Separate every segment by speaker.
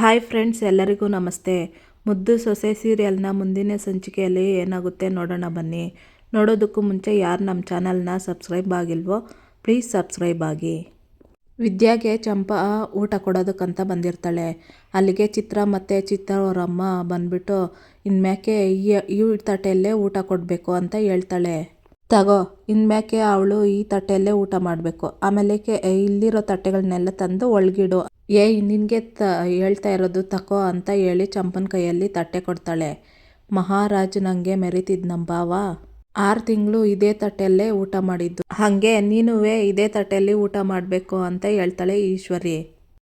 Speaker 1: Hi friends, ಎಲ್ಲರಿಗೂ ನಮಸ್ತೆ. ಮುದ್ದು ಸೊಸೆ ಸೀರಿಯಲ್ನ ಮುಂದಿನ ಸಂಚಿಕೆಯಲ್ಲಿ ಏನಾಗುತ್ತೆ ನೋಡೋಣ ಬನ್ನಿ. ನೋಡೋದಕ್ಕೂ ಮುಂಚೆ ಯಾರು ನಮ್ಮ ಚಾನಲ್ನ ಸಬ್ಸ್ಕ್ರೈಬ್ ಆಗಿಲ್ವೋ, ಪ್ಲೀಸ್ ಸಬ್ಸ್ಕ್ರೈಬ್ ಆಗಿ. ವಿದ್ಯಾಗೆ ಚಂಪಾ ಊಟ ಕೊಡೋದಕ್ಕಂತ ಬಂದಿರ್ತಾಳೆ. ಅಲ್ಲಿಗೆ ಚಿತ್ರ ಮತ್ತು ಚಿತ್ರ ಅವರಮ್ಮ ಬಂದ್ಬಿಟ್ಟು, ಇನ್ಮ್ಯಾಕೆ ಈ ಈ ತಟ್ಟೆಯಲ್ಲೇ ಊಟ ಕೊಡಬೇಕು ಅಂತ ಹೇಳ್ತಾಳೆ. ತಗೋ, ಇನ್ಮ್ಯಾಕೆ ಅವಳು ಈ ತಟ್ಟೆಯಲ್ಲೇ ಊಟ ಮಾಡಬೇಕು. ಆಮೇಲೆ ಇಲ್ಲಿರೋ ತಟ್ಟೆಗಳನ್ನೆಲ್ಲ ತಂದು ಒಳಗಿಡು. ಏಯ್, ನಿನಗೆ ತ, ಹೇಳ್ತಾ ಇರೋದು ತಕೋ ಅಂತ ಹೇಳಿ ಚಂಪನ ಕೈಯಲ್ಲಿ ತಟ್ಟೆ ಕೊಡ್ತಾಳೆ. ಮಹಾರಾಜ್ ಮಹಾರಾಜನಂಗೆ ಮೆರಿತಿದ್ ನಮ್ಮ ಭಾವ ಆರು ತಿಂಗಳು ಇದೇ ತಟ್ಟೆಯಲ್ಲೇ ಊಟ ಮಾಡಿದ್ದು. ಹಾಗೆ ನೀನುವೇ ಇದೇ ತಟ್ಟೆಯಲ್ಲಿ ಊಟ ಮಾಡಬೇಕು ಅಂತ ಹೇಳ್ತಾಳೆ ಈಶ್ವರಿ.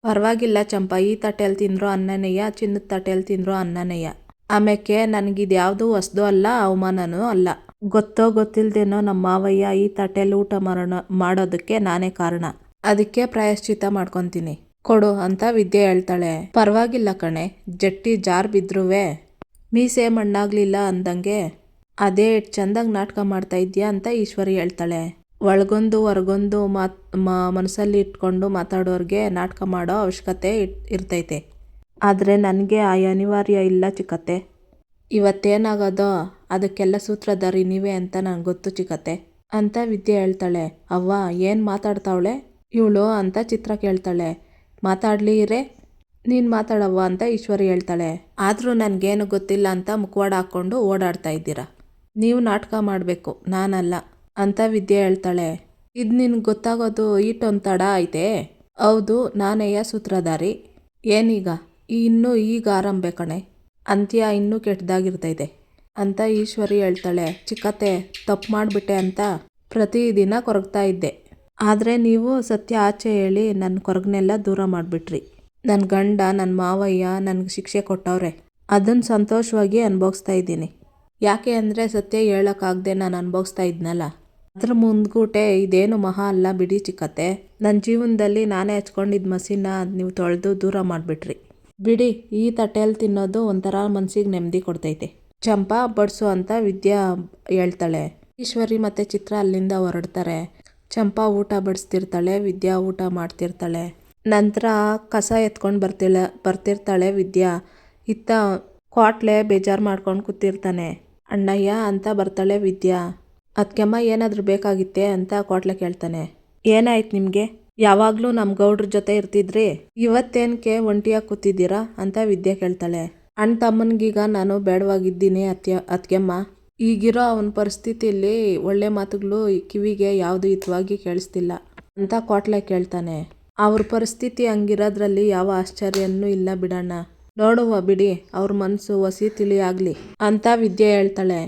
Speaker 1: ಪರವಾಗಿಲ್ಲ ಚಂಪ, ಈ ತಟ್ಟೆಯಲ್ಲಿ ತಿಂದ್ರೋ ಅನ್ನನೆಯ ಚಿನ್ನದ ತಟ್ಟೆಯಲ್ಲಿ ತಿಂದ್ರೋ ಅನ್ನನೆಯ ಆಮೇಲೆ ನನಗಿದು ಯಾವುದು ಹೊಸ್ದು ಅಲ್ಲ, ಅವಮಾನನೂ ಅಲ್ಲ. ಗೊತ್ತೋ ಗೊತ್ತಿಲ್ದೇನೋ ನಮ್ಮ ಮಾವಯ್ಯ ಈ ತಟ್ಟೆಯಲ್ಲಿ ಊಟ ಮಾಡೋಣ, ಮಾಡೋದಕ್ಕೆ ನಾನೇ ಕಾರಣ. ಅದಕ್ಕೆ ಪ್ರಾಯಶ್ಚಿತ್ತ ಮಾಡ್ಕೊತೀನಿ. ಕೊಡು ಅಂತ ವಿದ್ಯೆ ಹೇಳ್ತಾಳೆ. ಪರವಾಗಿಲ್ಲ ಕಣೆ, ಜಟ್ಟಿ ಜಾರ್ ಬಿದ್ರುವೆ. ಮೀಸೆ ಮಣ್ಣಾಗ್ಲಿಲ್ಲ ಅಂದಂಗೆ, ಅದೇ ಚೆಂದಾಗಿ ನಾಟಕ ಮಾಡ್ತಾ ಇದ್ಯಾ ಅಂತ ಈಶ್ವರಿ ಹೇಳ್ತಾಳೆ. ಒಳಗೊಂದು ಹೊರಗೊಂದು ಮಾತ್ ಮನಸ್ಸಲ್ಲಿ ಇಟ್ಕೊಂಡು ಮಾತಾಡೋರಿಗೆ ನಾಟಕ ಮಾಡೋ ಅವಶ್ಯಕತೆ ಇರ್ತೈತೆ. ಆದರೆ ನನಗೆ ಆ ಅನಿವಾರ್ಯ ಇಲ್ಲ ಚಿಕ್ಕತ್ತೆ. ಇವತ್ತೇನಾಗೋದೋ, ಅದಕ್ಕೆಲ್ಲ ಸೂತ್ರಧಾರಿ ನೀವೇ ಅಂತ ನನಗೆ ಗೊತ್ತು ಚಿಕ್ಕತ್ತೆ ಅಂತ ವಿದ್ಯೆ ಹೇಳ್ತಾಳೆ. ಅವ್ವ ಏನು ಮಾತಾಡ್ತಾವಳೆ? ಇವಳು ಅಂತ ಚಿತ್ರ ಕೇಳ್ತಾಳೆ. ಮಾತಾಡ್ಲಿ ರೇ ನೀನು ಮಾತಾಡವ್ವ ಅಂತ ಈಶ್ವರಿ ಹೇಳ್ತಾಳೆ. ಆದರೂ ನನಗೇನು ಗೊತ್ತಿಲ್ಲ ಅಂತ ಮುಖವಾಡ ಹಾಕ್ಕೊಂಡು ಓಡಾಡ್ತಾ ಇದ್ದೀರಾ? ನೀವು ನಾಟಕ ಮಾಡಬೇಕು, ನಾನಲ್ಲ ಅಂತ ವಿದ್ಯೆ ಹೇಳ್ತಾಳೆ. ಇದು ನಿನ್ಗೆ ಗೊತ್ತಾಗೋದು ಈಟೊಂದು ತಡ ಐತೆ? ಹೌದು ನಾನೇಯ ಸೂತ್ರಧಾರಿ. ಏನೀಗ? ಇನ್ನೂ ಈಗ ಆರಂಭೆ ಕಣೆ. ಅಂತ್ಯ ಇನ್ನೂ ಕೆಟ್ಟದಾಗಿರ್ತೈತೆ ಅಂತ ಈಶ್ವರಿ ಹೇಳ್ತಾಳೆ. ಚಿಕ್ಕತ್ತೆ, ತಪ್ಪು ಮಾಡಿಬಿಟ್ಟೆ ಅಂತ ಪ್ರತಿದಿನ ಕೊರಗ್ತಾ ಇದ್ದೆ. ಆದರೆ ನೀವು ಸತ್ಯ ಆಚೆ ಹೇಳಿ ನನ್ನ ಕೊರಗನೆಲ್ಲ ದೂರ ಮಾಡಿಬಿಟ್ರಿ. ನನ್ನ ಗಂಡ ನನ್ನ ಮಾವಯ್ಯ ನನಗೆ ಶಿಕ್ಷೆ ಕೊಟ್ಟವ್ರೆ. ಅದನ್ನು ಸಂತೋಷವಾಗಿ ಅನುಭವಿಸ್ತಾ ಇದ್ದೀನಿ. ಯಾಕೆ ಅಂದರೆ ಸತ್ಯ ಹೇಳೋಕ್ಕಾಗದೆ ನಾನು ಅನುಭವಿಸ್ತಾ ಇದ್ನಲ್ಲ. ಅದ್ರ ಮುಂದ್ಗೂಟೆ ಇದೇನು ಮಹಾ ಅಲ್ಲ ಬಿಡಿ ಚಿಕ್ಕತ್ತೆ. ನನ್ನ ಜೀವನದಲ್ಲಿ ನಾನೇ ಹಚ್ಕೊಂಡಿದ್ದ ಮಸಿನ ನೀವು ತೊಳೆದು ದೂರ ಮಾಡಿಬಿಟ್ರಿ. ಬಿಡಿ, ಈ ತಟ್ಟೆಯಲ್ಲಿ ತಿನ್ನೋದು ಒಂಥರ ಮನಸ್ಸಿಗೆ ನೆಮ್ಮದಿ ಕೊಡ್ತೈತೆ. ಚಂಪಾ, ಬಡಿಸು ಅಂತ ವಿದ್ಯಾ ಹೇಳ್ತಾಳೆ. ಈಶ್ವರಿ ಮತ್ತು ಚಿತ್ರ ಅಲ್ಲಿಂದ ಹೊರಡ್ತಾರೆ. ಚಂಪಾ ಊಟ ಬಡಿಸ್ತಿರ್ತಾಳೆ, ವಿದ್ಯಾ ಊಟ ಮಾಡ್ತಿರ್ತಾಳೆ. ನಂತರ ಕಸ ಎತ್ಕೊಂಡು ಬರ್ತಿಲ್ಲ ಬರ್ತಿರ್ತಾಳೆ ವಿದ್ಯಾ. ಇತ್ತ ಕ್ವಾಟ್ಲೆ ಬೇಜಾರು ಮಾಡ್ಕೊಂಡು ಕೂತಿರ್ತಾನೆ. ಅಣ್ಣಯ್ಯ ಅಂತ ಬರ್ತಾಳೆ ವಿದ್ಯಾ. ಅದಕ್ಕೆಮ್ಮ ಏನಾದರೂ ಬೇಕಾಗಿತ್ತೆ ಅಂತ ಕ್ವಾಟ್ಲೆ ಕೇಳ್ತಾನೆ. ಏನಾಯ್ತು ನಿಮಗೆ? ಯಾವಾಗಲೂ ನಮ್ಮ ಗೌಡ್ರ ಜೊತೆ ಇರ್ತಿದ್ರಿ? ಇವತ್ತೇನಕ್ಕೆ ಒಂಟಿಯಾಗಿ ಕೂತಿದ್ದೀರಾ? ಅಂತ ವಿದ್ಯೆ ಕೇಳ್ತಾಳೆ. ಅಣ್ಣ ತಮ್ಮನಿಗೀಗ ನಾನು ಬೇಡವಾಗಿದ್ದೀನಿ ಅತ್ಯ ಅತ್ಗೆಮ್ಮ ಈಗಿರೋ ಅವನ ಪರಿಸ್ಥಿತಿಯಲ್ಲಿ ಒಳ್ಳೆ ಮಾತುಗಳು ಕಿವಿಗೆ ಯಾವುದು ಹಿತವಾಗಿ ಕೇಳಿಸ್ತಿಲ್ಲ ಅಂತ ಕೋಟ್ಲೆ ಕೇಳ್ತಾನೆ. ಅವ್ರ ಪರಿಸ್ಥಿತಿ ಹಂಗಿರೋದ್ರಲ್ಲಿ ಯಾವ ಆಶ್ಚರ್ಯನೂ ಇಲ್ಲ ಬಿಡಣ್ಣ. ನೋಡುವ ಬಿಡಿ, ಅವ್ರ ಮನಸ್ಸು ಹೊಸಿ ತಿಳಿಯಾಗ್ಲಿ ಅಂತ ವಿದ್ಯೆ ಹೇಳ್ತಾಳೆ.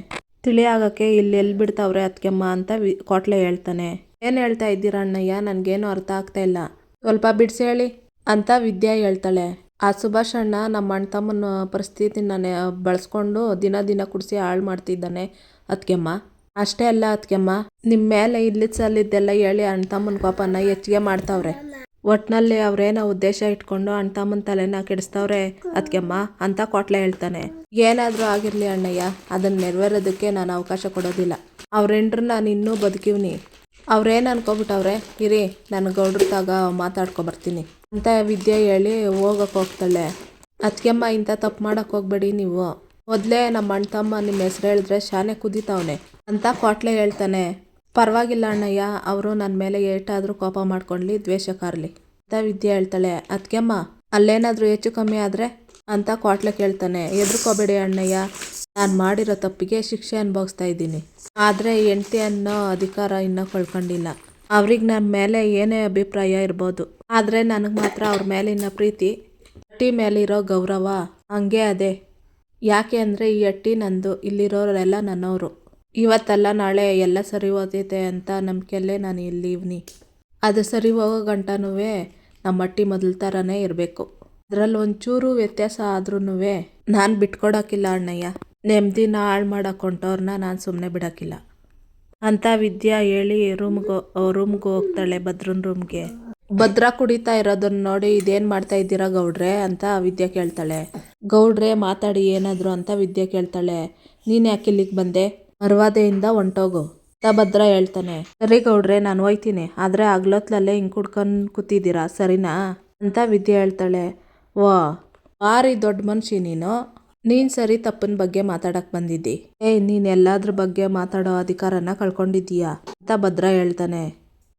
Speaker 1: ತಿಳಿಯಾಗಕ್ಕೆ ಇಲ್ಲಿ ಎಲ್ಲಿ ಬಿಡ್ತಾವ್ರೆ ಅದಕ್ಕೆಮ್ಮ ಅಂತ ವಿ ಕೋಟ್ಲೆ ಹೇಳ್ತಾನೆ. ಏನು ಹೇಳ್ತಾ ಇದ್ದೀರಾ ಅಣ್ಣಯ್ಯ ನನಗೇನು ಅರ್ಥ ಆಗ್ತಾ ಇಲ್ಲ. ಸ್ವಲ್ಪ ಬಿಡಿಸಿ ಹೇಳಿ ಅಂತ ವಿದ್ಯಾ ಹೇಳ್ತಾಳೆ. ಆ ಸುಭಾಷ್ ಅಣ್ಣ ನಮ್ಮ ಅಣ್ಣ ತಮ್ಮನ ಪರಿಸ್ಥಿತಿನ ಬಳಸ್ಕೊಂಡು ದಿನ ದಿನ ಕುಡಿಸಿ ಹಾಳು ಮಾಡ್ತಿದ್ದಾನೆ ಅದಕ್ಕೆಮ್ಮ ಅಷ್ಟೇ ಅಲ್ಲ ಅದಕ್ಕೆಮ್ಮ ನಿಮ್ಮ ಮೇಲೆ ಇಲ್ಲಿದ್ ಸಲ್ಲಿದ್ದೆಲ್ಲ ಹೇಳಿ ಅಣ್ಣ ತಮ್ಮನ ಪಾಪನ ಹೆಚ್ಚಿಗೆ ಮಾಡ್ತಾವ್ರೆ. ಒಟ್ನಲ್ಲಿ ಅವ್ರೇನೋ ಉದ್ದೇಶ ಇಟ್ಕೊಂಡು ಅಣ್ಣ ತಮ್ಮನ ತಲೆನ ಕೆಡಿಸ್ತಾವ್ರೆ ಅದಕ್ಕೆಮ್ಮ ಅಂತ ಕೊಟ್ಲೆ ಹೇಳ್ತಾನೆ. ಏನಾದರೂ ಆಗಿರಲಿ ಅಣ್ಣಯ್ಯ ಅದನ್ನು ನೆರವೇರೋದಕ್ಕೆ ನಾನು ಅವಕಾಶ ಕೊಡೋದಿಲ್ಲ. ಅವ್ರೆಂಡ್ರು ನಾನು ಇನ್ನೂ ಬದುಕಿವ್ನಿ. ಅವ್ರೇನು ಅನ್ಕೋಬಿಟ್ಟವ್ರೆ, ಇರಿ, ನಾನು ಗೌಡ್ರ ತಾಗ ಮಾತಾಡ್ಕೊ ಬರ್ತೀನಿ. ಅಂತ ವಿದ್ಯೆ ಹೇಳಿ ಹೋಗಕ್ಕೆ ಹೋಗ್ತಾಳೆ. ಅದಕ್ಕೆಮ್ಮ ಇಂಥ ತಪ್ಪು ಮಾಡಕ್ಕೆ ಹೋಗ್ಬೇಡಿ ನೀವು. ಮೊದಲೇ ನಮ್ಮ ಅಣ್ಣ ತಮ್ಮ ನಿಮ್ಮ ಹೆಸ್ರು ಹೇಳಿದ್ರೆ ಶಾನೆ ಕುದಿತಾವನೆ ಅಂತ ಕ್ವಾಟ್ಲೆ ಹೇಳ್ತಾನೆ. ಪರವಾಗಿಲ್ಲ ಅಣ್ಣಯ್ಯ, ಅವರು ನನ್ನ ಮೇಲೆ ಏಟಾದರೂ ಕೋಪ ಮಾಡ್ಕೊಳ್ಳಿ ದ್ವೇಷ ಕಾರ್ಲಿ ಅಂತ ವಿದ್ಯೆ ಹೇಳ್ತಾಳೆ. ಅದಕ್ಕೆಮ್ಮ ಅಲ್ಲೇನಾದರೂ ಹೆಚ್ಚು ಕಮ್ಮಿ ಆದರೆ ಅಂತ ಕ್ವಾಟ್ಲೆ ಕೇಳ್ತಾನೆ. ಎದ್ರುಕೋಬೇಡಿ ಅಣ್ಣಯ್ಯ, ನಾನು ಮಾಡಿರೋ ತಪ್ಪಿಗೆ ಶಿಕ್ಷೆ ಅನುಭವಿಸ್ತಾ ಇದ್ದೀನಿ. ಆದರೆ ಹೆಂಡ್ತಿ ಅನ್ನೋ ಅಧಿಕಾರ ಇನ್ನೂ ಕಳ್ಕೊಂಡಿಲ್ಲ. ಅವ್ರಿಗೆ ನನ್ನ ಮೇಲೆ ಏನೇ ಅಭಿಪ್ರಾಯ ಇರ್ಬೋದು. ಆದರೆ ನನಗೆ ಮಾತ್ರ ಅವ್ರ ಮೇಲಿನ ಪ್ರೀತಿ ಅಟ್ಟಿ ಮೇಲಿರೋ ಗೌರವ ಹಂಗೆ ಅದೇ. ಯಾಕೆ ಅಂದರೆ ಈ ಅಟ್ಟಿ ನಂದು ಇಲ್ಲಿರೋರೆಲ್ಲ ನನ್ನವರು. ಇವತ್ತಲ್ಲ ನಾಳೆ ಎಲ್ಲ ಸರಿ ಹೋದಿದೆ ಅಂತ ನಂಬಿಕೆಯಲ್ಲೇ ನಾನು ಇಲ್ಲಿ ಇವ್ನಿ ಅದು ಸರಿ ಹೋಗೋ ಗಂಟನೂ ನಮ್ಮ ಅಟ್ಟಿ ಮೊದಲ ಥರನೇ ಇರಬೇಕು. ಅದರಲ್ಲಿ ಒಂಚೂರು ವ್ಯತ್ಯಾಸ ಆದ್ರೂ ನಾನು ಬಿಟ್ಕೊಡೋಕ್ಕಿಲ್ಲ ಅಣ್ಣಯ್ಯ. ನೆಮ್ಮದಿನ ಹಾಳು ಮಾಡೋಕೊಂಟವ್ರನ್ನ ನಾನು ಸುಮ್ಮನೆ ಬಿಡೋಕ್ಕಿಲ್ಲ ಅಂತ ವಿದ್ಯಾ ಹೇಳಿ ರೂಮ್ಗೆ ರೂಮ್ಗೆ ಹೋಗ್ತಾಳೆ ಭದ್ರನ ರೂಮ್ಗೆ ಭದ್ರ ಕುಡಿತಾ ಇರೋದನ್ನ ನೋಡಿ ಇದೇನ್ ಮಾಡ್ತಾ ಇದ್ದೀರಾ ಗೌಡ್ರೆ ಅಂತ ವಿದ್ಯಾ ಕೇಳ್ತಾಳೆ. ಗೌಡ್ರೆ, ಮಾತಾಡಿ ಏನಾದ್ರು ಅಂತ ವಿದ್ಯಾ ಕೇಳ್ತಾಳೆ. ನೀನು ಯಾಕೆ ಇಲ್ಲಿಗೆ ಬಂದೆ? ಮರ್ವಾದೆಯಿಂದ ಹೊಂಟೋಗು ಅಂತ ಭದ್ರ ಹೇಳ್ತಾನೆ. ಸರಿ ಗೌಡ್ರೆ, ನಾನು ಹೋಯ್ತೀನಿ. ಆದರೆ ಆಗ್ಲೊತ್ಲಲ್ಲೇ ಹಿಂಗೆ ಕುಡ್ಕೊಂಡು ಕೂತಿದ್ದೀರಾ? ಸರಿನಾ? ಅಂತ ವಿದ್ಯಾ ಹೇಳ್ತಾಳೆ. ವಾ, ಭಾರಿ ದೊಡ್ಡ ಮನುಷ್ಯ ನೀನು. ನೀನು ಸರಿ ತಪ್ಪನ ಬಗ್ಗೆ ಮಾತಾಡಕ್ ಬಂದಿದ್ದಿ. ಏ, ನೀನು ಎಲ್ಲಾದ್ರ ಬಗ್ಗೆ ಮಾತಾಡೋ ಅಧಿಕಾರನ ಕಳ್ಕೊಂಡಿದ್ದೀಯಾ? ಅಂತ ಭದ್ರ ಹೇಳ್ತಾನೆ.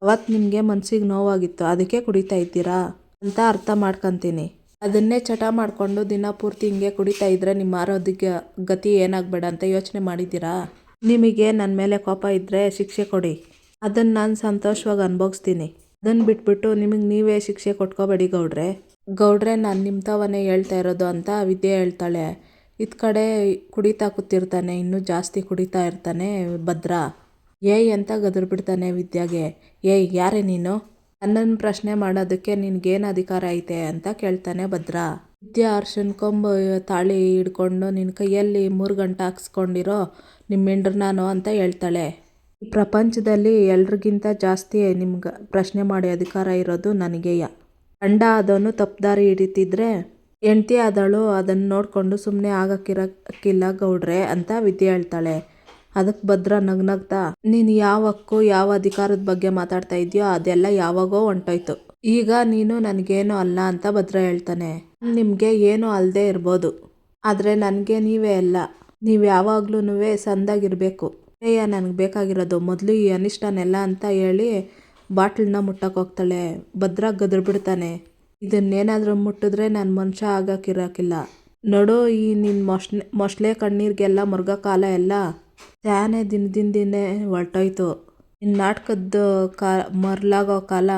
Speaker 1: ಅವತ್ತು ನಿಮಗೆ ಮನ್ಸಿಗೆ ನೋವಾಗಿತ್ತು, ಅದಕ್ಕೆ ಕುಡಿತಾ ಇದ್ದೀರಾ? ಅಂತ ಅರ್ಥ ಮಾಡ್ಕೊಂತೀನಿ. ಅದನ್ನೇ ಚಟ ಮಾಡಿಕೊಂಡು ದಿನ ಪೂರ್ತಿ ಹಿಂಗೆ ಕುಡಿತಾ ಇದ್ರೆ ನಿಮ್ಮ ಆರೋಗ್ಯ ಗತಿ ಏನಾಗಬೇಡ ಅಂತ ಯೋಚನೆ ಮಾಡಿದ್ದೀರಾ? ನಿಮಗೆ ನನ್ನ ಮೇಲೆ ಕೋಪ ಇದ್ದರೆ ಶಿಕ್ಷೆ ಕೊಡಿ. ಅದನ್ನು ನಾನು ಸಂತೋಷವಾಗಿ ಅನುಭವಿಸ್ತೀನಿ ಅದನ್ನು ಬಿಟ್ಬಿಟ್ಟು ನಿಮಗೆ ನೀವೇ ಶಿಕ್ಷೆ ಕೊಟ್ಕೋಬೇಡಿ ಗೌಡ್ರೆ. ಗೌಡ್ರೆ, ನಾನು ನಿಮ್ಮ ತವನೇ ಹೇಳ್ತಾ ಇರೋದು ಅಂತ ವಿದ್ಯೆ ಹೇಳ್ತಾಳೆ. ಇದ್ ಕಡೆ ಕುಡಿತಾ ಕೂತಿರ್ತಾನೆ, ಇನ್ನೂ ಜಾಸ್ತಿ ಕುಡಿತಾ ಇರ್ತಾನೆ ಭದ್ರ. ಏಯ್ ಅಂತ ಗದರ್ ಬಿಡ್ತಾನೆ ವಿದ್ಯಾಗೆ. ಏಯ್, ಯಾರೇ ನೀನು? ನನ್ನನ್ನು ಪ್ರಶ್ನೆ ಮಾಡೋದಕ್ಕೆ ನಿನ್ಗೇನು ಅಧಿಕಾರ ಐತೆ ಅಂತ ಕೇಳ್ತಾನೆ ಭದ್ರ. ವಿದ್ಯಾ ಅರ್ಶನ್ ಕೊಂಬು ತಾಳಿ ಹಿಡ್ಕೊಂಡು ನಿನ್ನ ಕೈಯಲ್ಲಿ ಮೂರು ಗಂಟೆ ಹಾಕ್ಸ್ಕೊಂಡಿರೋ ನಿಮ್ಮ ಹೆಂಡ್ರು ನಾನು ಅಂತ ಹೇಳ್ತಾಳೆ. ಈ ಪ್ರಪಂಚದಲ್ಲಿ ಎಲ್ರಿಗಿಂತ ಜಾಸ್ತಿ ನಿಮ್ಗೆ ಪ್ರಶ್ನೆ ಮಾಡೋ ಅಧಿಕಾರ ಇರೋದು ನನಗೆಯ. ಗಂಡ ಅದನ್ನು ತಪ್ಪದಾರಿ ಹಿಡಿತಿದ್ರೆ ಹೆಂಡ್ತಿ ಆದಳು, ಅದನ್ನು ನೋಡಿಕೊಂಡು ಸುಮ್ಮನೆ ಆಗಕ್ಕಿರಕ್ಕಿಲ್ಲ ಗೌಡ್ರೆ ಅಂತ ವಿದ್ಯೆ ಹೇಳ್ತಾಳೆ. ಅದಕ್ಕೆ ಭದ್ರ ನಗ್ನಗ್ತಾ, ನೀನು ಯಾವ ಹಕ್ಕು, ಯಾವ ಅಧಿಕಾರದ ಬಗ್ಗೆ ಮಾತಾಡ್ತಾ ಇದೆಯೋ ಅದೆಲ್ಲ ಯಾವಾಗೋ ಹೊಂಟೋಯ್ತು. ಈಗ ನೀನು ನನಗೇನು ಅಲ್ಲ ಅಂತ ಭದ್ರ ಹೇಳ್ತಾನೆ. ನಿಮಗೆ ಏನೂ ಅಲ್ಲದೆ ಇರ್ಬೋದು. ಆದರೆ ನನಗೆ ನೀವೇ ಅಲ್ಲ. ನೀವು ಯಾವಾಗ್ಲೂ ಸಂದಾಗಿರಬೇಕು. ಏಯ್ಯ ನನಗೆ ಬೇಕಾಗಿರೋದು ಮೊದಲು ಈ ಅನಿಷ್ಟನೆಲ್ಲ ಅಂತ ಹೇಳಿ ಬಾಟ್ಲನ್ನ ಮುಟ್ಟಕ್ಕೆ ಹೋಗ್ತಾಳೆ. ಭದ್ರ ಗದ್ರ ಬಿಡ್ತಾನೆ ಇದನ್ನೇನಾದರೂ ಮುಟ್ಟಿದ್ರೆ ನಾನು ಮನುಷ್ಯ ಆಗಕ್ಕಿರಕ್ಕಿಲ್ಲ ನೋಡು ಈ ನಿನ್ನ ಮೊಶ್ನೆ ಮೊಸಳೆ ಕಣ್ಣೀರಿಗೆಲ್ಲ ಮುರುಗ ಕಾಲ ಎಲ್ಲ ಸ್ಯಾನೆ ದಿನದಿಂದ ದಿನೇ ಹೊರ್ಟೋಯ್ತು. ನಿನ್ನ ನಾಟಕದ ಕಾ, ಮರ್ಲಾಗೋ ಕಾಲ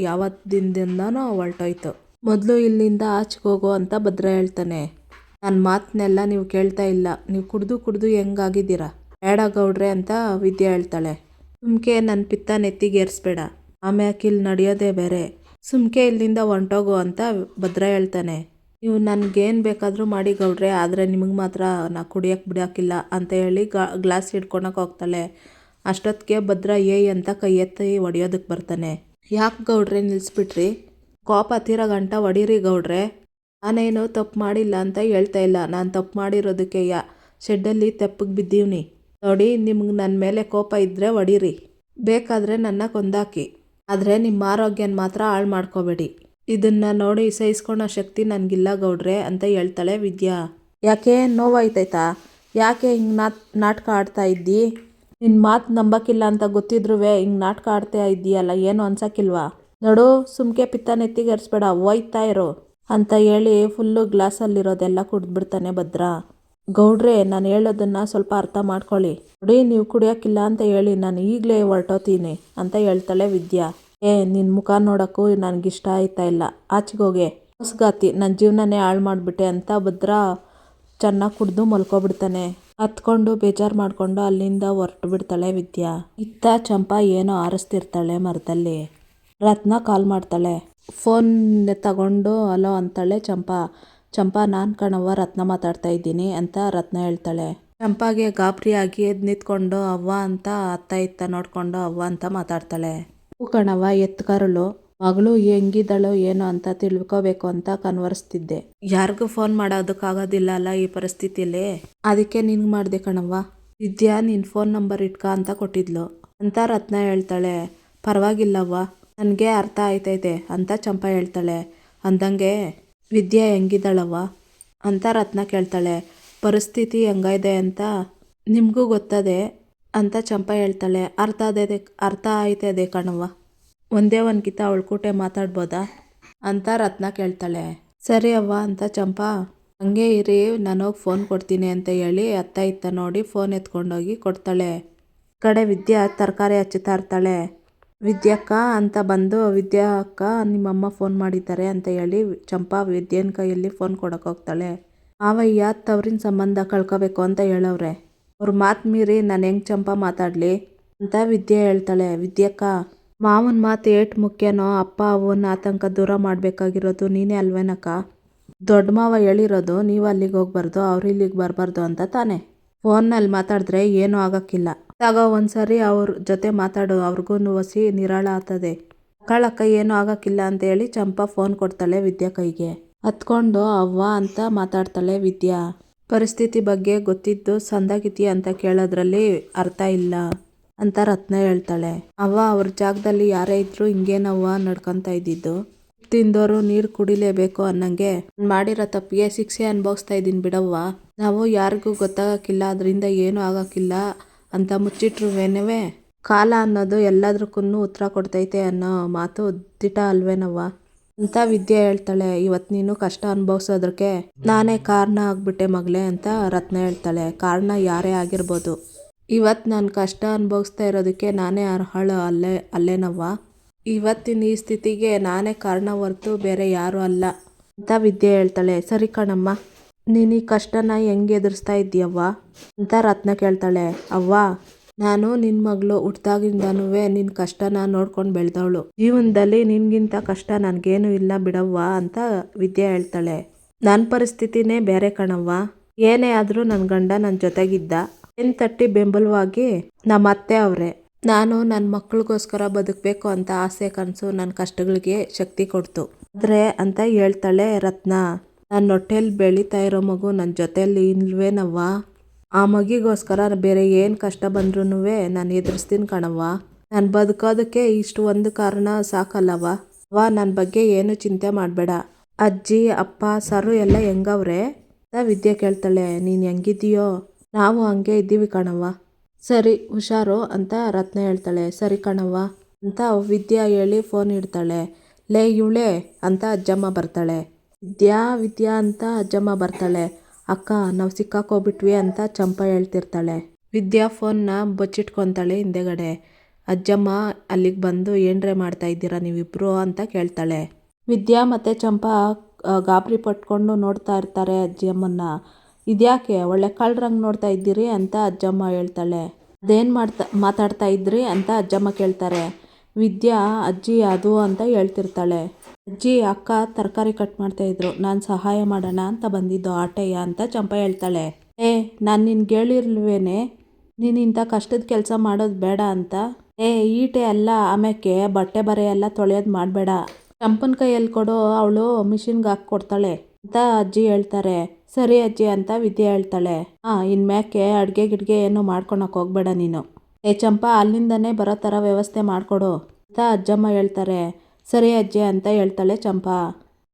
Speaker 1: ಯಾವತ್ತಿಂದನೋ ಹೊರ್ಟೋಯ್ತು. ಮೊದಲು ಇಲ್ಲಿಂದ ಆಚೆಗೆ ಹೋಗೋ ಅಂತ ಭದ್ರ ಹೇಳ್ತಾನೆ. ನನ್ನ ಮಾತನ್ನೆಲ್ಲ ನೀವು ಕೇಳ್ತಾ ಇಲ್ಲ. ನೀವು ಕುಡ್ದು ಕುಡ್ದು ಹೆಂಗಾಗಿದ್ದೀರಾ? ಬೇಡ ಗೌಡ್ರೆ ಅಂತ ವಿದ್ಯೆ ಹೇಳ್ತಾಳೆ. ಸುಮ್ಕೆ ನನ್ನ ಪಿತ್ತ ನೆತ್ತಿಗೇರಿಸ್ಬೇಡ. ಆಮ್ಯಾಕೆ ಇಲ್ಲಿ ನಡೆಯೋದೇ ಬೇರೆ. ಸುಮ್ಕೆ ಇಲ್ಲಿಂದ ಹೊಂಟೋಗು ಅಂತ ಭದ್ರ ಹೇಳ್ತಾನೆ. ನೀವು ನನಗೇನು ಬೇಕಾದರೂ ಮಾಡಿ ಗೌಡ್ರೆ, ಆದರೆ ನಿಮಗೆ ಮಾತ್ರ ನಾ ಕುಡಿಯೋಕೆ ಬಿಡೋಕ್ಕಿಲ್ಲ ಅಂತ ಹೇಳಿ ಗ್ಲಾಸ್ ಹಿಡ್ಕೊಳಕ್ಕೆ ಹೋಗ್ತಾಳೆ. ಅಷ್ಟೊತ್ತಿಗೆ ಭದ್ರ ಏಯ್ ಅಂತ ಕೈ ಎತ್ತಿ ಹೊಡೆಯೋದಕ್ಕೆ ಬರ್ತಾನೆ. ಯಾಕೆ ಗೌಡ್ರೆ ನಿಲ್ಲಿಸ್ಬಿಟ್ರಿ ಕೋಪ ಹತ್ತಿರ ಗಂಟ ಹೊಡೀರಿ ಗೌಡ್ರೆ. ನಾನೇನು ತಪ್ಪು ಮಾಡಿಲ್ಲ ಅಂತ ಹೇಳ್ತಾ ಇಲ್ಲ. ನಾನು ತಪ್ಪು ಮಾಡಿರೋದಕ್ಕೆ ಯಾ, ಶೆಡ್ಡಲ್ಲಿ ತೆಪ್ಪಗೆ ಬಿದ್ದೀವ್ನಿ. ನೋಡಿ, ನಿಮ್ಗೆ ನನ್ನ ಮೇಲೆ ಕೋಪ ಇದ್ದರೆ ಹೊಡೀರಿ. ಬೇಕಾದರೆ ನನ್ನ ಕೊಂದಾಕಿ. ಆದರೆ ನಿಮ್ಮ ಆರೋಗ್ಯನ ಮಾತ್ರ ಹಾಳು ಮಾಡ್ಕೋಬೇಡಿ. ಇದನ್ನು ನೋಡಿ ಸಹಿಸ್ಕೊಳ್ಳೋ ಶಕ್ತಿ ನನಗಿಲ್ಲ ಗೌಡ್ರೆ ಅಂತ ಹೇಳ್ತಾಳೆ ವಿದ್ಯಾ. ಯಾಕೆ? ನೋವಾಯ್ತಾಯ್ತಾ? ಯಾಕೆ ಹಿಂಗೆ ನಾಟ್ ನಾಟಕ ಆಡ್ತಾ ಇದ್ದಿ? ನಿನ್ನ ಮಾತು ನಂಬಕ್ಕಿಲ್ಲ ಅಂತ ಗೊತ್ತಿದ್ರೂ ಹಿಂಗೆ ನಾಟಕ ಆಡ್ತಾ ಇದ್ದೀಯಲ್ಲ, ಏನು ಅನ್ಸಕ್ಕಿಲ್ವಾ? ನೋಡು, ಸುಮ್ಕೆ ಪಿತ್ತ ನೆತ್ತಿಗೆ ಎರ್ಸ್ಬೇಡ ಒಯ್ತಾ ಇರು ಅಂತ ಹೇಳಿ ಫುಲ್ಲು ಗ್ಲಾಸಲ್ಲಿರೋದೆಲ್ಲ ಕುಡಿದ್ಬಿಡ್ತಾನೆ ಭದ್ರ. ಗೌಡ್ರೆ, ನಾನು ಹೇಳೋದನ್ನ ಸ್ವಲ್ಪ ಅರ್ಥ ಮಾಡ್ಕೊಳ್ಳಿ. ನೋಡಿ, ನೀವು ಕುಡಿಯೋಕ್ಕಿಲ್ಲ ಅಂತ ಹೇಳಿ ನಾನು ಈಗಲೇ ಹೊರಟೋತೀನಿ ಅಂತ ಹೇಳ್ತಾಳೆ ವಿದ್ಯಾ. ಏ ನಿನ್ನ ಮುಖ ನೋಡೋಕ್ಕೂ ನನಗಿಷ್ಟ ಆಯ್ತಾ ಇಲ್ಲ. ಆಚೆಗೋಗೆ. ಹೊಸ್ಗಾತಿ ನನ್ನ ಜೀವನನೇ ಹಾಳು ಮಾಡಿಬಿಟ್ಟೆ ಅಂತ ಭದ್ರ ಚೆನ್ನಾಗಿ ಕುಡಿದು ಮಲ್ಕೊಬಿಡ್ತಾನೆ. ಹತ್ಕೊಂಡು ಬೇಜಾರು ಮಾಡಿಕೊಂಡು ಅಲ್ಲಿಂದ ಹೊರಟು ಬಿಡ್ತಾಳೆ ವಿದ್ಯಾ. ಇತ್ತ ಚಂಪಾ ಏನೋ ಆರಿಸ್ತಿರ್ತಾಳೆ ಮರದಲ್ಲಿ. ರತ್ನ ಕಾಲ್ ಮಾಡ್ತಾಳೆ. ಫೋನ್ ತಗೊಂಡು ಅಲೋ ಅಂತಾಳೆ ಚಂಪಾ. ಚಂಪಾ, ನಾನು ಕಣವ್ವ ರತ್ನ ಮಾತಾಡ್ತಾ ಇದ್ದೀನಿ ಅಂತ ರತ್ನ ಹೇಳ್ತಾಳೆ. ಚಂಪಾಗೆ ಗಾಬರಿಯಾಗಿ ಎದ್ದು ನಿಂತ್ಕೊಂಡು ಅವ್ವ ಅಂತ ಅತ್ತ ಇತ್ತ ನೋಡ್ಕೊಂಡು ಅವ್ವ ಅಂತ ಮಾತಾಡ್ತಾಳೆ. ಹೂ ಕಣವ್ವ, ಎತ್ಕರಳು. ಮಗಳು ಹೆಂಗಿದ್ದಾಳೋ ಏನೋ ಅಂತ ತಿಳ್ಕೋಬೇಕು ಅಂತ ಕನ್ವರ್ಸ್ತಿದ್ದೆ ಯಾರಿಗೂ ಫೋನ್ ಮಾಡೋದಕ್ಕಾಗೋದಿಲ್ಲ ಅಲ್ಲ ಈ ಪರಿಸ್ಥಿತಿಯಲ್ಲಿ ಅದಕ್ಕೆ ನಿನ್ಗೆ ಮಾಡಿದೆ ಕಣವ್ವ. ವಿದ್ಯಾ ನಿನ್ನ ಫೋನ್ ನಂಬರ್ ಇಟ್ಕ ಅಂತ ಕೊಟ್ಟಿದ್ಲು. ಅಂತ ರತ್ನ ಹೇಳ್ತಾಳೆ. ಪರವಾಗಿಲ್ಲವ್ವ. ನನಗೆ ಅರ್ಥ ಆಯ್ತೈತೆ ಅಂತ ಚಂಪಾ ಹೇಳ್ತಾಳೆ. ಅಂದಂಗೆ ವಿದ್ಯಾ ಹೆಂಗಿದ್ದಾಳವ್ವ ಅಂತ ರತ್ನ ಕೇಳ್ತಾಳೆ. ಪರಿಸ್ಥಿತಿ ಹೆಂಗಿದೆ ಅಂತ ನಿಮಗೂ ಗೊತ್ತದೆ ಅಂತ ಚಂಪಾ ಹೇಳ್ತಾಳೆ. ಅರ್ಥ ಅದೇ ಅರ್ಥ ಆಯ್ತದೆ ಕಣವ್ವ. ಒಂದೇ ಒಂದು ಕಿತ ಅವಳ ಕೂಟೆ ಮಾತಾಡ್ಬೋದಾ? ಅಂತ ರತ್ನ ಕೇಳ್ತಾಳೆ. ಸರಿ ಅವ್ವ ಅಂತ ಚಂಪಾ, ಹಂಗೆ ಇರಿ, ನಾನು ಹೋಗಿ ಫೋನ್ ಕೊಡ್ತೀನಿ ಅಂತ ಹೇಳಿ ಅತ್ತ ಇತ್ತ ನೋಡಿ ಫೋನ್ ಎತ್ಕೊಂಡೋಗಿ ಕೊಡ್ತಾಳೆ. ಕಡೆ ವಿದ್ಯಾ ತರಕಾರಿ ಹಚ್ಚುತ್ತಾ ಇರ್ತಾಳೆ. ವಿದ್ಯಕ್ಕ ಅಂತ ಬಂದು ವಿದ್ಯಾ ಅಕ್ಕ ನಿಮ್ಮಮ್ಮ ಫೋನ್ ಮಾಡಿದ್ದಾರೆ ಅಂತ ಹೇಳಿ ಚಂಪಾ ವಿದ್ಯನ್ ಕೈಯಲ್ಲಿ ಫೋನ್ ಕೊಡಕ್ಕೆ ಹೋಗ್ತಾಳೆ. ಆವಯ್ಯ ತವ್ರಿನ ಸಂಬಂಧ ಕಳ್ಕೋಬೇಕು ಅಂತ ಹೇಳವ್ರೆ. ಅವ್ರ ಮಾತು ಮೀರಿ ನಾನು ಹೆಂಗೆ ಚಂಪಾ ಮಾತಾಡಲಿ? ಅಂತ ವಿದ್ಯೆ ಹೇಳ್ತಾಳೆ. ವಿದ್ಯಕ್ಕ, ಮಾವನ ಮಾತು ಏಟ್ ಮುಖ್ಯನೋ, ಅಪ್ಪ ಅವನ ಆತಂಕ ದೂರ ಮಾಡಬೇಕಾಗಿರೋದು ನೀನೇ ಅಲ್ವೇನಕ್ಕ? ದೊಡ್ಡ ಮಾವ ಹೇಳಿರೋದು ನೀವು ಅಲ್ಲಿಗೆ ಹೋಗ್ಬಾರ್ದು, ಅವ್ರು ಇಲ್ಲಿಗೆ ಬರಬಾರ್ದು ಅಂತ ತಾನೆ. ಫೋನ್ನಲ್ಲಿ ಮಾತಾಡಿದ್ರೆ ಏನೂ ಆಗೋಕ್ಕಿಲ್ಲ. ಆಗ ಒಂದ್ಸರಿ ಅವ್ರ ಜೊತೆ ಮಾತಾಡು, ಅವ್ರಿಗೂ ವಸಿ ನಿರಾಳ ಆಗ್ತದೆ. ಕಳಕ್ಕ ಏನೂ ಆಗಕ್ಕಿಲ್ಲ ಅಂತ ಹೇಳಿ ಚಂಪಾ ಫೋನ್ ಕೊಡ್ತಾಳೆ ವಿದ್ಯಾ ಕೈಗೆ. ಹತ್ಕೊಂಡು ಅವ್ವ ಅಂತ ಮಾತಾಡ್ತಾಳೆ ವಿದ್ಯಾ. ಪರಿಸ್ಥಿತಿ ಬಗ್ಗೆ ಗೊತ್ತಿದ್ದು ಸಂದಾಗಿತಿ ಅಂತ ಕೇಳೋದ್ರಲ್ಲಿ ಅರ್ಥ ಇಲ್ಲ ಅಂತ ರತ್ನ ಹೇಳ್ತಾಳೆ. ಅವ್ವ, ಅವ್ರ ಜಾಗದಲ್ಲಿ ಯಾರೇ ಇದ್ರು ಹಿಂಗೇನವ್ವ ನಡ್ಕೊತಾ ಇದ್ದಿದ್ದು. ತಿಂದೋರು ನೀರು ಕುಡಿಲೇಬೇಕು ಅನ್ನಂಗೆ. ನಾನ್ ಮಾಡಿರೋ ತಪ್ಪಿಗೆ ಶಿಕ್ಷೆ ಅನುಭವಿಸ್ತಾ ಇದ್ದೀನಿ ಬಿಡವ್ವ. ನಾವು ಯಾರಿಗೂ ಗೊತ್ತಾಗಕ್ಕಿಲ್ಲ, ಅದರಿಂದ ಏನೂ ಆಗಕ್ಕಿಲ್ಲ. ಅಂತ ಮುಚ್ಚಿಟ್ರುವೇನವೇ ಕಾಲ ಅನ್ನೋದು ಎಲ್ಲದಕ್ಕೂ ಉತ್ತರ ಕೊಡ್ತೈತೆ ಅನ್ನೋ ಮಾತು ದಿಟ ಅಲ್ವೇನವ್ವ ಅಂತ ವಿದ್ಯೆ ಹೇಳ್ತಾಳೆ ಇವತ್ತು ನೀನು ಕಷ್ಟ ಅನುಭವಿಸೋದಕ್ಕೆ ನಾನೇ ಕಾರಣ ಆಗ್ಬಿಟ್ಟೆ ಮಗಳೇ ಅಂತ ರತ್ನ ಹೇಳ್ತಾಳೆ. ಕಾರಣ ಯಾರೇ ಆಗಿರ್ಬೋದು. ಇವತ್ತು ನಾನು ಕಷ್ಟ ಅನುಭವಿಸ್ತಾ ಇರೋದಕ್ಕೆ ನಾನೇ ಅರ್ಹಳು ಅಲ್ಲೇ ಅಲ್ಲೇನವ್ವ ಇವತ್ತಿನ ಈ ಸ್ಥಿತಿಗೆ ನಾನೇ ಕಾರಣ ಹೊರ್ತು ಬೇರೆ ಯಾರೂ ಅಲ್ಲ ಅಂತ ವಿದ್ಯೆ ಹೇಳ್ತಾಳೆ. ಸರಿ ಕಣಮ್ಮ. ನೀನು ಈ ಕಷ್ಟನ ಹೆಂಗೆ ಎದುರಿಸ್ತಾ ಇದ್ದೀಯವ್ವ? ಅಂತ ರತ್ನ ಕೇಳ್ತಾಳೆ. ಅವ್ವ, ನಾನು ನಿನ್ನ ಮಗಳು ಹುಟ್ದಾಗಿಂದನೂ ನಿನ್ನ ಕಷ್ಟನ ನೋಡ್ಕೊಂಡು ಬೆಳೆದವಳು. ಜೀವನದಲ್ಲಿ ನಿನ್ಗಿಂತ ಕಷ್ಟ ನನಗೇನು ಇಲ್ಲ ಬಿಡವ್ವ ಅಂತ ವಿದ್ಯೆ ಹೇಳ್ತಾಳೆ. ನನ್ನ ಪರಿಸ್ಥಿತಿನೇ ಬೇರೆ ಕಣವ್ವ. ಏನೇ ಆದರೂ ನನ್ನ ಗಂಡ ನನ್ನ ಜೊತೆಗಿದ್ದ. ಏನು ತಟ್ಟಿ ಬೆಂಬಲವಾಗಿ? ನಮ್ಮ ಅತ್ತೆ ಅವರೇ. ನಾನು ನನ್ನ ಮಕ್ಕಳಿಗೋಸ್ಕರ ಬದುಕಬೇಕು ಅಂತ ಆಸೆ, ಕನಸು ನನ್ನ ಕಷ್ಟಗಳಿಗೆ ಶಕ್ತಿ ಕೊಡ್ತು. ಆದರೆ ಅಂತ ಹೇಳ್ತಾಳೆ ರತ್ನ. ನನ್ನ ಹೊಟ್ಟೆಲಿ ಬೆಳೀತಾ ಇರೋ ಮಗು ನನ್ನ ಜೊತೆಯಲ್ಲಿ ಇಲ್ವೇನವ್ವ? ಆ ಮಗಿಗೋಸ್ಕರ ಬೇರೆ ಏನು ಕಷ್ಟ ಬಂದ್ರೂ ನಾನು ಎದುರಿಸ್ತೀನಿ ಕಣವ್ವ. ನಾನು ಬದುಕೋದಕ್ಕೆ ಇಷ್ಟು ಒಂದು ಕಾರಣ ಸಾಕಲ್ಲವ ಅವ ನನ್ನ ಬಗ್ಗೆ ಏನು ಚಿಂತೆ ಮಾಡಬೇಡ. ಅಜ್ಜಿ, ಅಪ್ಪ, ಸರು ಎಲ್ಲ ಹೆಂಗವ್ರೆ? ವಿದ್ಯೆ ಕೇಳ್ತಾಳೆ. ನೀನು ಹೆಂಗಿದೀಯೋ ನಾವು ಹಂಗೆ ಇದ್ದೀವಿ ಕಣವ್ವ. ಸರಿ, ಹುಷಾರು ಅಂತ ರತ್ನ ಹೇಳ್ತಾಳೆ. ಸರಿ ಕಣವ್ವ ಅಂತ ವಿದ್ಯಾ ಹೇಳಿ ಫೋನ್ ಇಡ್ತಾಳೆ. ಲೇ, ಇವಳೆ ಅಂತ ಅಜ್ಜಮ್ಮ ಬರ್ತಾಳೆ. ವಿದ್ಯಾ ವಿದ್ಯಾ ಅಂತ ಅಜ್ಜಮ್ಮ ಬರ್ತಾಳೆ. ಅಕ್ಕ, ನಾವು ಸಿಕ್ಕಾಕೋಬಿಟ್ವಿ ಅಂತ ಚಂಪ ಹೇಳ್ತಿರ್ತಾಳೆ. ವಿದ್ಯಾ ಫೋನ್ನ ಬಚ್ಚಿಟ್ಕೊತಾಳೆ ಹಿಂದೆಗಡೆ. ಅಜ್ಜಮ್ಮ ಅಲ್ಲಿಗೆ ಬಂದು, ಏನ್ರೆ ಮಾಡ್ತಾ ಇದ್ದೀರಾ ನೀವಿಬ್ರು? ಅಂತ ಕೇಳ್ತಾಳೆ. ವಿದ್ಯಾ ಮತ್ತು ಚಂಪಾ ಗಾಬರಿ ಪಟ್ಕೊಂಡು ನೋಡ್ತಾ ಇರ್ತಾರೆ ಅಜ್ಜಮ್ಮನ್ನ. ಇದ್ಯಾಕೆ? ಒಳ್ಳೆ ಕಳ್ರಂಗೆ ನೋಡ್ತಾ ಇದ್ದೀರಿ ಅಂತ ಅಜ್ಜಮ್ಮ ಹೇಳ್ತಾಳೆ. ಅದೇನು ಮಾಡ್ತಾ, ಮಾತಾಡ್ತಾ ಇದ್ರಿ? ಅಂತ ಅಜ್ಜಮ್ಮ ಕೇಳ್ತಾರೆ. ವಿದ್ಯಾ, ಅಜ್ಜಿ ಅದು ಅಂತ ಹೇಳ್ತಿರ್ತಾಳೆ. ಅಜ್ಜಿ, ಅಕ್ಕ ತರಕಾರಿ ಕಟ್ ಮಾಡ್ತಾ ಇದ್ರು. ನಾನು ಸಹಾಯ ಮಾಡೋಣ ಅಂತ ಬಂದಿದ್ದು. ಆಟಯ್ಯ ಅಂತ ಚಂಪ ಹೇಳ್ತಾಳೆ. ಏ, ನಾನು ನಿನ್ಗೆ ಹೇಳಿರ್ಲ್ವೇನೆ ನೀನು ಇಂಥ ಕಷ್ಟದ ಕೆಲಸ ಮಾಡೋದು ಬೇಡ ಅಂತ. ಏ, ಈಟೆ ಅಲ್ಲ, ಆಮ್ಯಾಕೆ ಬಟ್ಟೆ ಬರೆ ಎಲ್ಲ ತೊಳೆಯೋದು ಮಾಡಬೇಡ. ಚಂಪನ ಕೈಯಲ್ಲಿ ಕೊಡು ಅವಳು ಮಿಷಿನ್ಗೆ ಹಾಕಿ ಕೊಡ್ತಾಳೆ ಅಂತ ಅಜ್ಜಿ ಹೇಳ್ತಾರೆ. ಸರಿ ಅಜ್ಜಿ ಅಂತ ವಿದ್ಯೆ ಹೇಳ್ತಾಳೆ. ಹಾಂ, ಇನ್ಮ್ಯಾಕೆ ಅಡುಗೆ ಗಿಡ್ಗೆ ಏನು ಮಾಡ್ಕೊಳಕ್ಕೆ ಹೋಗ್ಬೇಡ ನೀನು. ಏ ಚಂಪಾ, ಅಲ್ಲಿಂದನೇ ಬರೋ ಥರ ವ್ಯವಸ್ಥೆ ಮಾಡಿಕೊಡು. ಅಂತ ಅಜ್ಜಮ್ಮ ಹೇಳ್ತಾರೆ. ಸರಿ ಅಜ್ಜಿ ಅಂತ ಹೇಳ್ತಾಳೆ ಚಂಪಾ.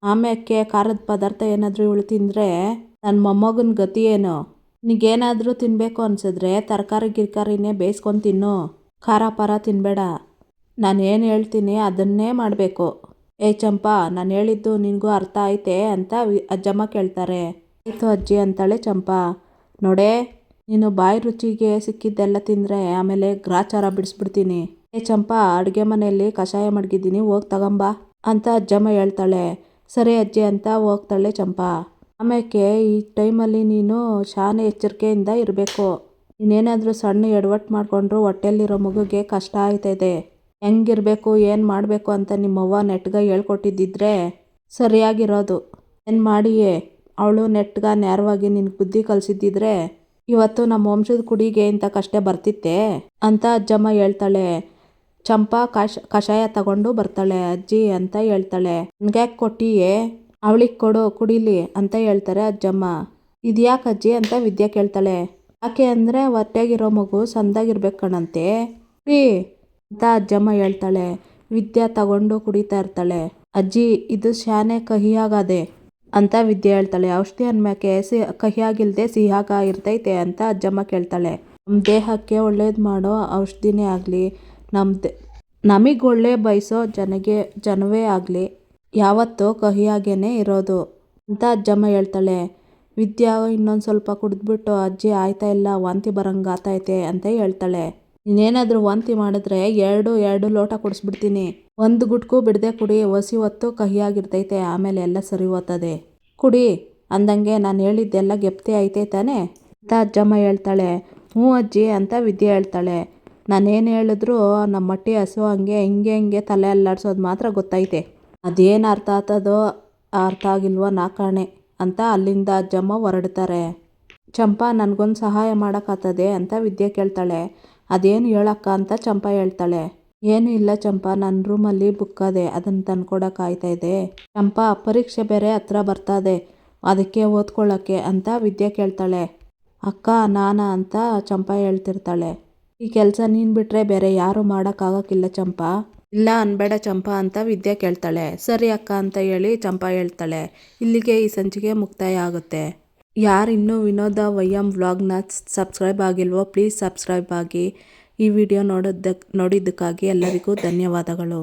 Speaker 1: ಆಮ್ಯಾಕೆ ಖಾರದ ಪದಾರ್ಥ ಏನಾದರೂ ಇವಳು ತಿಂದರೆ ನನ್ನ ಮೊಮ್ಮಗನ ಗತಿ ಏನು? ನಿಗೇನಾದರೂ ತಿನ್ನಬೇಕು ಅನ್ಸಿದ್ರೆ ತರಕಾರಿ ಗಿರ್ಕಾರಿನೇ ಬೇಯಿಸ್ಕೊಂಡು ತಿನ್ನು. ಖಾರ ಪಾರ ತಿನ್ನಬೇಡ ನಾನು ಏನು ಹೇಳ್ತೀನಿ ಅದನ್ನೇ ಮಾಡಬೇಕು. ಏ ಚಂಪಾ, ನಾನು ಹೇಳಿದ್ದು ನಿನಗೂ ಅರ್ಥ ಐತೆ ಅಂತ ಅಜ್ಜಮ್ಮ ಕೇಳ್ತಾರೆ. ಆಯಿತು ಅಜ್ಜಿ ಅಂತಾಳೆ ಚಂಪಾ. ನೋಡೇ ನೀನು ಬಾಯಿ ರುಚಿಗೆ ಸಿಕ್ಕಿದ್ದೆಲ್ಲ ತಿಂದರೆ ಆಮೇಲೆ ಗ್ರಾಚಾರ ಬಿಡಿಸ್ಬಿಡ್ತೀನಿ. ಏ ಚಂಪಾ, ಅಡುಗೆ ಮನೆಯಲ್ಲಿ ಕಷಾಯ ಮಡಗಿದ್ದೀನಿ, ಹೋಗಿ ತಗೊಂಬಾ ಅಂತ ಅಜ್ಜಮ್ಮ ಹೇಳ್ತಾಳೆ. ಸರಿ ಅಜ್ಜಿ ಅಂತ ಹೋಗ್ತಾಳೆ ಚಂಪಾ. ಆಮೇಲೆ ಈ ಟೈಮಲ್ಲಿ ನೀನು ಶಾನೆ ಎಚ್ಚರಿಕೆಯಿಂದ ಇರಬೇಕು. ನೀನೇನಾದರೂ ಸಣ್ಣ ಎಡವಟ್ಟು ಮಾಡಿಕೊಂಡ್ರು ಹೊಟ್ಟೆಯಲ್ಲಿರೋ ಮಗುಗೆ ಕಷ್ಟ ಆಯ್ತದೆ ಹೆಂಗಿರಬೇಕು, ಏನು ಮಾಡಬೇಕು ಅಂತ ನಿಮ್ಮವ್ವ ನೆಟ್ಗ ಹೇಳ್ಕೊಟ್ಟಿದ್ದಿದ್ರೆ ಸರಿಯಾಗಿರೋದು. ಏನು ಮಾಡಿಯೇ? ಅವಳು ನೆಟ್ಗ ನೇರವಾಗಿ ನಿನ್ನ ಬುದ್ಧಿ ಕಲಿಸಿದ್ದಿದ್ರೆ ಇವತ್ತು ನಮ್ಮ ವಂಶದ ಕುಡಿಗೆ ಇಂಥ ಕಷ್ಟ ಬರ್ತಿತ್ತೆ? ಅಂತ ಅಜ್ಜಮ್ಮ ಹೇಳ್ತಾಳೆ. ಚಂಪಾ ಕಷ ಕಷಾಯ ತಗೊಂಡು ಬರ್ತಾಳೆ. ಅಜ್ಜಿ ಅಂತ ಹೇಳ್ತಾಳೆ. ನನ್ಗ್ಯಾಕೆ ಕೊಟ್ಟಿಯೇ? ಅವಳಿಗೆ ಕೊಡು, ಕುಡಿಲಿ ಅಂತ ಹೇಳ್ತಾರೆ ಅಜ್ಜಮ್ಮ. ಇದ್ಯಾಕೆ ಅಜ್ಜಿ ಅಂತ ವಿದ್ಯಾ ಕೇಳ್ತಾಳೆ. ಯಾಕೆ ಅಂದರೆ ಹೊಟ್ಟೆಗಿರೋ ಮಗು ಸಂದಾಗಿರ್ಬೇಕು ಕಣಂತೆ ಕುಡಿ ಅಂತ ಅಜ್ಜಮ್ಮ ಹೇಳ್ತಾಳೆ. ವಿದ್ಯಾ ತಗೊಂಡು ಕುಡಿತಾ ಇರ್ತಾಳೆ. ಅಜ್ಜಿ, ಇದು ಶಾನೆ ಕಹಿಯಾಗದೆ. ಅಂತ ವಿದ್ಯೆ ಹೇಳ್ತಾಳೆ. ಔಷಧಿ ಅನ್ಮ್ಯಾಕೆ ಸಿ ಕಹಿಯಾಗಿಲ್ದೆ ಸಿಹಿಯಾಗ ಇರ್ತೈತೆ ಅಂತ ಅಜ್ಜಮ್ಮ ಕೇಳ್ತಾಳೆ. ನಮ್ಮ ದೇಹಕ್ಕೆ ಒಳ್ಳೇದು ಮಾಡೋ ಔಷಧಿನೇ ಆಗಲಿ ನಮ್ಮ ದೇ, ನಮಗೆ ಒಳ್ಳೆ ಬಯಸೋ ಜನಗೆ ಜನವೇ ಆಗಲಿ, ಯಾವತ್ತೂ ಕಹಿಯಾಗೇನೆ ಇರೋದು ಅಂತ ಅಜ್ಜಮ್ಮ ಹೇಳ್ತಾಳೆ. ವಿದ್ಯಾ ಇನ್ನೊಂದು ಸ್ವಲ್ಪ ಕುಡಿದ್ಬಿಟ್ಟು, ಅಜ್ಜಿ, ಆಯ್ತಾ ಇಲ್ಲ, ವಾಂತಿ ಬರಂಗಾತೈತೆ ಅಂತ ಹೇಳ್ತಾಳೆ. ನೀನೇನಾದರೂ ವಾಂತಿ ಮಾಡಿದ್ರೆ ಎರಡು ಎರಡು ಲೋಟ ಕುಡಿಸ್ಬಿಡ್ತೀನಿ. ಒಂದು ಗುಟ್ಕು ಬಿಡದೆ ಕುಡಿ, ಒಸಿ ಹೊತ್ತು ಕಹಿಯಾಗಿರ್ತೈತೆ, ಆಮೇಲೆ ಎಲ್ಲ ಸರಿ ಹೋಗ್ತದೆ ಕುಡಿ, ಅಂದಂಗೆ ನಾನು ಹೇಳಿದ್ದೆಲ್ಲ ಗೆಪ್ತಿ ಐತೆ ತಾನೇ? ಅಂತ ಅಜ್ಜಮ್ಮ ಹೇಳ್ತಾಳೆ. ಹ್ಞೂ ಅಜ್ಜಿ ಅಂತ ವಿದ್ಯೆ ಹೇಳ್ತಾಳೆ. ನಾನೇನು ಹೇಳಿದ್ರು ನಮ್ಮ ಮಟ್ಟಿ ಹಸು ಹಂಗೆ, ಹಿಂಗೆ ಹಿಂಗೆ ತಲೆ ಅಲ್ಲಾಡ್ಸೋದು ಮಾತ್ರ ಗೊತ್ತೈತೆ. ಅದೇನು ಅರ್ಥ ಆಗ್ತದೋ ಅರ್ಥ ಆಗಿಲ್ವೋ ನಾ ಕಾಣೆ ಅಂತ ಅಲ್ಲಿಂದ ಅಜ್ಜಮ್ಮ ಹೊರಡ್ತಾರೆ. ಚಂಪಾ ನನಗೊಂದು ಸಹಾಯ ಮಾಡೋಕ್ಕಾಗ್ತದೆ ಅಂತ ವಿದ್ಯೆ ಕೇಳ್ತಾಳೆ. ಅದೇನು ಹೇಳಕ್ಕ ಅಂತ ಚಂಪಾ ಹೇಳ್ತಾಳೆ. ಏನು ಇಲ್ಲ ಚಂಪಾ ನನ್ನ ರೂಮಲ್ಲಿ ಬುಕ್ ಅದೆ, ಅದನ್ನು ತಂದ್ಕೊಡಕ್ಕೆ ಆಯ್ತಾ ಇದೆ. ಚಂಪಾ, ಪರೀಕ್ಷೆ ಬೇರೆ ಹತ್ರ ಬರ್ತದೆ ಅದಕ್ಕೆ ಓದ್ಕೊಳ್ಳೋಕ್ಕೆ ಅಂತ ವಿದ್ಯೆ ಕೇಳ್ತಾಳೆ. ಅಕ್ಕ, ನಾನ ಅಂತ ಚಂಪಾ ಹೇಳ್ತಿರ್ತಾಳೆ. ಈ ಕೆಲಸ ನೀನು ಬಿಟ್ಟರೆ ಬೇರೆ ಯಾರೂ ಮಾಡೋಕ್ಕಾಗೋಕ್ಕಿಲ್ಲ ಚಂಪಾ. ಇಲ್ಲ ಅನ್ಬೇಡ ಚಂಪಾ ಅಂತ ವಿದ್ಯೆ ಕೇಳ್ತಾಳೆ. ಸರಿ ಅಕ್ಕ ಅಂತ ಹೇಳಿ ಚಂಪಾ ಹೇಳ್ತಾಳೆ. ಇಲ್ಲಿಗೆ ಈ ಸಂಚಿಕೆ ಮುಕ್ತಾಯ ಆಗುತ್ತೆ. ಯಾರು ಇನ್ನೂ ವಿನೋದ ವೈಯಂ ವ್ಲಾಗ್ನ ಸಬ್ಸ್ಕ್ರೈಬ್ ಆಗಿಲ್ವೋ ಪ್ಲೀಸ್ ಸಬ್ಸ್ಕ್ರೈಬ್ ಆಗಿ ಈ ವಿಡಿಯೋ ನೋಡೋದಕ್ಕೆ ನೋಡಿದ್ದಕ್ಕಾಗಿ ಎಲ್ಲರಿಗೂ ಧನ್ಯವಾದಗಳು.